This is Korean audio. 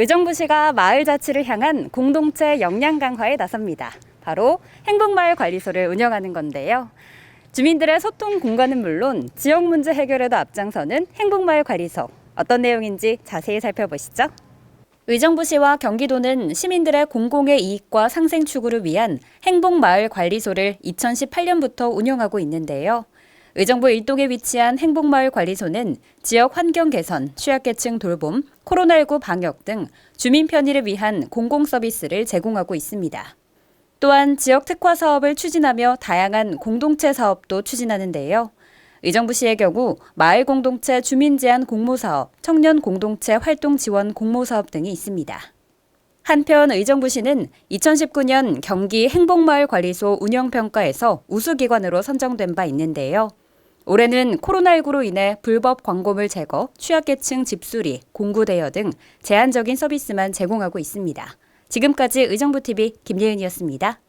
의정부시가 마을 자치를 향한 공동체 역량 강화에 나섭니다. 바로 행복마을 관리소를 운영하는 건데요. 주민들의 소통 공간은 물론 지역 문제 해결에도 앞장서는 행복마을 관리소. 어떤 내용인지 자세히 살펴보시죠. 의정부시와 경기도는 시민들의 공공의 이익과 상생 추구를 위한 행복마을 관리소를 2018년부터 운영하고 있는데요. 의정부 일동에 위치한 행복마을 관리소는 지역 환경 개선, 취약계층 돌봄, 코로나19 방역 등 주민 편의를 위한 공공 서비스를 제공하고 있습니다. 또한 지역 특화 사업을 추진하며 다양한 공동체 사업도 추진하는데요. 의정부시의 경우 마을 공동체 주민 제한 공모 사업, 청년 공동체 활동 지원 공모 사업 등이 있습니다. 한편 의정부시는 2019년 경기 행복마을 관리소 운영평가에서 우수기관으로 선정된 바 있는데요. 올해는 코로나19로 인해 불법 광고물 제거, 취약계층 집수리, 공구 대여 등 제한적인 서비스만 제공하고 있습니다. 지금까지 의정부TV 김예은이었습니다.